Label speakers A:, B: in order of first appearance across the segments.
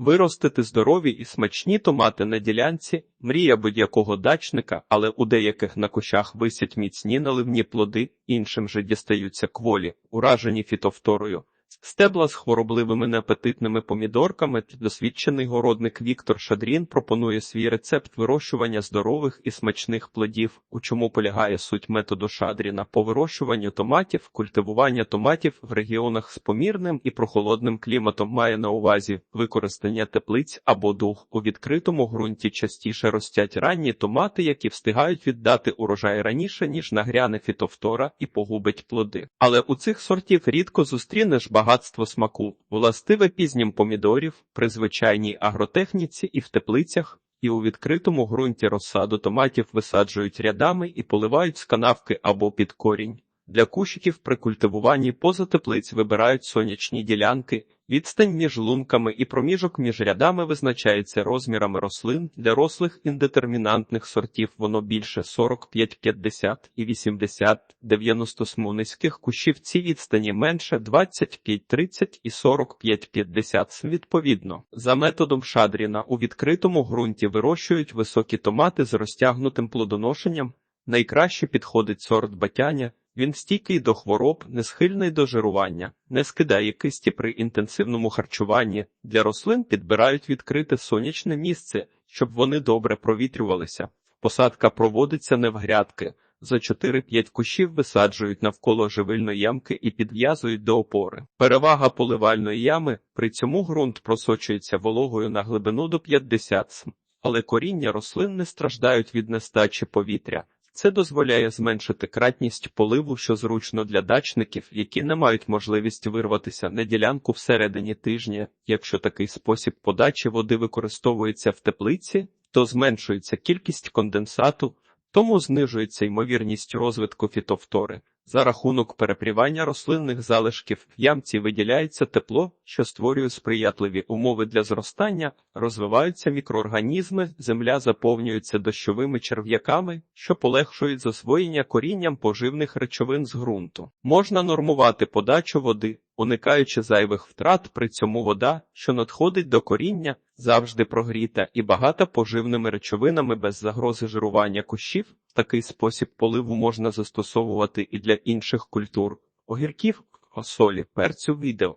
A: Виростити здорові і смачні томати на ділянці – мрія будь-якого дачника, але у деяких на кущах висять міцні наливні плоди, іншим же дістаються кволі, уражені фітофторою. Стебла з хворобливими неапетитними помідорками досвідчений городник Віктор Шадрін пропонує свій рецепт вирощування здорових і смачних плодів, у чому полягає суть методу Шадріна по вирощуванню томатів. Культивування томатів в регіонах з помірним і прохолодним кліматом має на увазі використання теплиць або дух. У відкритому ґрунті частіше ростять ранні томати, які встигають віддати урожай раніше, ніж нагряне фітофтора і погубить плоди. Але у цих сортів рідко зустрінеш багатство смаку, властиве пізнім помідорів, при звичайній агротехніці і в теплицях, і у відкритому ґрунті розсаду томатів висаджують рядами і поливають з канавки або під корінь. Для кущиків при культивуванні поза теплиць вибирають сонячні ділянки, відстань між лунками і проміжок між рядами визначається розмірами рослин. Для рослих індетермінантних сортів воно більше 45-50 і 80-90 сму низьких кущів ці відстані менше 25-30 і 45-50 см відповідно. За методом Шадріна у відкритому ґрунті вирощують високі томати з розтягнутим плодоношенням. Найкраще підходить сорт батяня, він стійкий до хвороб, не схильний до жирування, не скидає кисті при інтенсивному харчуванні. Для рослин підбирають відкрите сонячне місце, щоб вони добре провітрювалися. Посадка проводиться не в грядки. За 4-5 кущів висаджують навколо живильної ямки і підв'язують до опори. Перевага поливальної ями при цьому ґрунт просочується вологою на глибину до 50 см, але коріння рослин не страждають від нестачі повітря. Це дозволяє зменшити кратність поливу, що зручно для дачників, які не мають можливість вирватися на ділянку всередині тижня. Якщо такий спосіб подачі води використовується в теплиці, то зменшується кількість конденсату, тому знижується ймовірність розвитку фітофтори. За рахунок перепрівання рослинних залишків в ямці виділяється тепло, що створює сприятливі умови для зростання, розвиваються мікроорганізми, земля заповнюється дощовими черв'яками, що полегшують засвоєння корінням поживних речовин з ґрунту. Можна нормувати подачу води, уникаючи зайвих втрат, при цьому вода, що надходить до коріння, завжди прогріта і багата поживними речовинами без загрози жирування кущів. Такий спосіб поливу можна застосовувати і для інших культур, огірків, солі, перцю відео.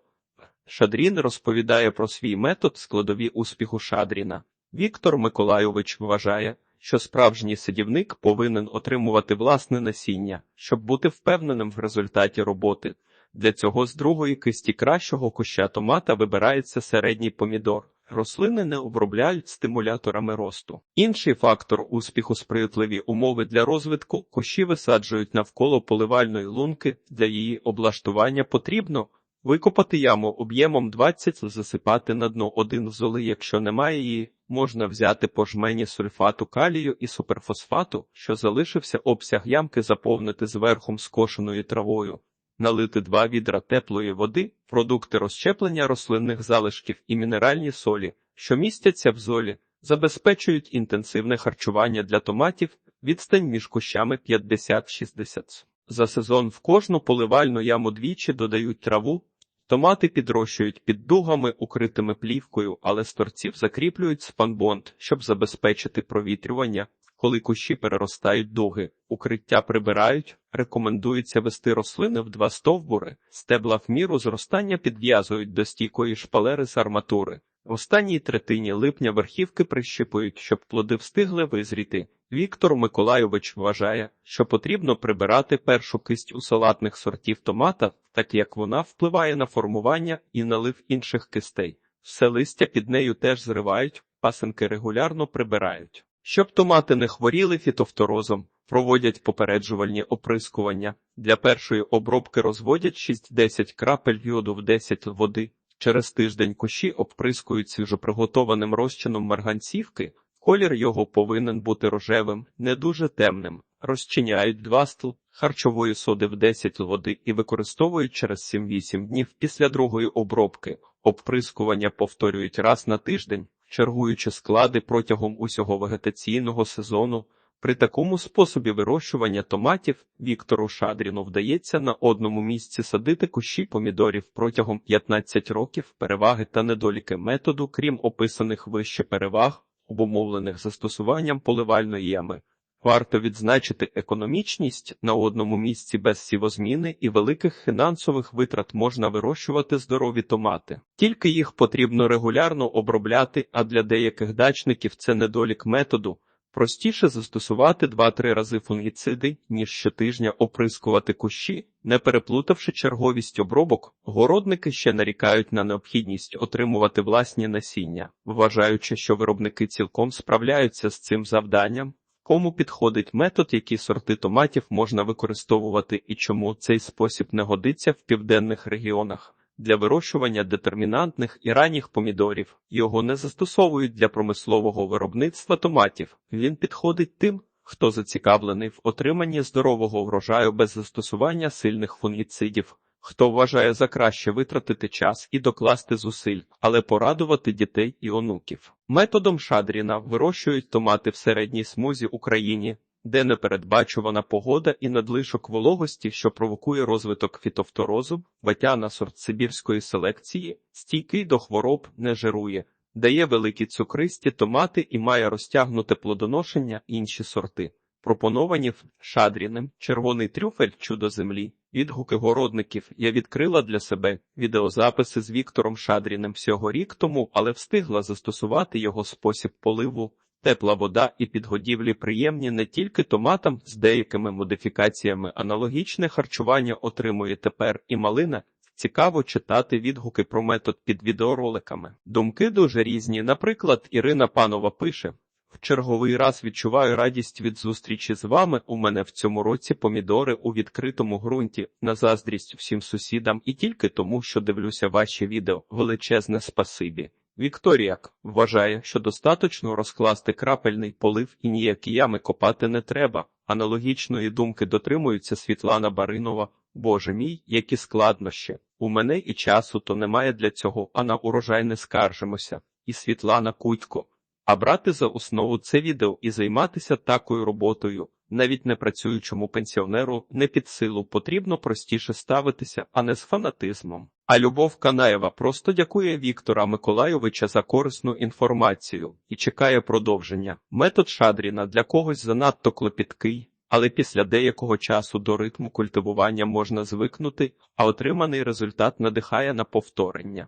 A: Шадрін розповідає про свій метод складові успіху Шадріна. Віктор Миколайович вважає, що справжній садівник повинен отримувати власне насіння, щоб бути впевненим в результаті роботи. Для цього з другої кисті кращого куща томата вибирається середній помідор. Рослини не обробляють стимуляторами росту. Інший фактор успіху сприятливі умови для розвитку кущі висаджують навколо поливальної лунки. Для її облаштування потрібно викопати яму об'ємом 20 засипати на дно один золи. Якщо немає її, можна взяти по жмені сульфату калію і суперфосфату, що залишився обсяг ямки заповнити зверхом скошеною травою налити два відра теплої води, продукти розщеплення рослинних залишків і мінеральні солі, що містяться в золі, забезпечують інтенсивне харчування для томатів, відстань між кущами 50-60 За сезон в кожну поливальну яму двічі додають траву. Томати підрощують під дугами, укритими плівкою, але з торців закріплюють спанбонд, щоб забезпечити провітрювання, коли кущі переростають дуги, укриття прибирають, рекомендується вести рослини в два стовбури, стебла в міру зростання підв'язують до стійкої шпалери з арматури. В останній третині липня верхівки прищипують, щоб плоди встигли визріти. Віктор Миколайович вважає, що потрібно прибирати першу кисть у салатних сортів томата, так як вона впливає на формування і налив інших кистей. Все листя під нею теж зривають, пасинки регулярно прибирають. Щоб томати не хворіли фітофторозом, проводять попереджувальні оприскування. Для першої обробки розводять 6-10 крапель йоду в 10 води. Через тиждень кущі обприскують свіжоприготованим розчином марганцівки. Колір його повинен бути рожевим, не дуже темним. Розчиняють 2 стл харчової соди в 10 води і використовують через 7-8 днів після другої обробки. Обприскування повторюють раз на тиждень чергуючи склади протягом усього вегетаційного сезону, При такому способі вирощування томатів Віктору Шадріну вдається на одному місці садити кущі помідорів протягом 15 років переваги та недоліки методу, крім описаних вище переваг, обумовлених застосуванням поливальної ями. Варто відзначити економічність на одному місці без сівозміни і великих фінансових витрат можна вирощувати здорові томати. Тільки їх потрібно регулярно обробляти, а для деяких дачників це недолік методу. Простіше застосувати 2-3 рази фунгіциди, ніж щотижня оприскувати кущі, не переплутавши черговість обробок, городники ще нарікають на необхідність отримувати власні насіння, вважаючи, що виробники цілком справляються з цим завданням. Кому підходить метод, які сорти томатів можна використовувати і чому цей спосіб не годиться в південних регіонах? Для вирощування детермінантних і ранніх помідорів його не застосовують для промислового виробництва томатів. Він підходить тим, хто зацікавлений в отриманні здорового врожаю без застосування сильних фунгіцидів, хто вважає за краще витратити час і докласти зусиль, але порадувати дітей і онуків. Методом Шадріна вирощують томати в середній смузі Україні, де непередбачувана погода і надлишок вологості, що провокує розвиток фітофторозу, батяна сорт сибірської селекції, стійкий до хвороб, не жирує, дає великі цукристі томати і має розтягнуте плодоношення інші сорти. Пропоновані в Шадріним червоний трюфель чудо землі. Відгуки городників я відкрила для себе відеозаписи з Віктором Шадріним всього рік тому, але встигла застосувати його спосіб поливу. Тепла вода і підгодівлі приємні не тільки томатам з деякими модифікаціями. Аналогічне харчування отримує тепер і малина. Цікаво читати відгуки про метод під відеороликами. Думки дуже різні. Наприклад, Ірина Панова пише: в черговий раз відчуваю радість від зустрічі з вами. У мене в цьому році помідори у відкритому ґрунті на заздрість всім сусідам і тільки тому, що дивлюся ваші відео. Величезне спасибі. Вікторіяк вважає, що достаточно розкласти крапельний полив і ніякі ями копати не треба. Аналогічної думки дотримується Світлана Баринова. Боже мій, які складнощі. У мене і часу то немає для цього, а на урожай не скаржимося. І Світлана Кутько. А брати за основу це відео і займатися такою роботою, навіть не працюючому пенсіонеру, не під силу потрібно простіше ставитися, а не з фанатизмом. А Любов Канаєва просто дякує Віктора Миколайовича за корисну інформацію і чекає продовження. Метод Шадріна для когось занадто клопіткий, але після деякого часу до ритму культивування можна звикнути, а отриманий результат надихає на повторення.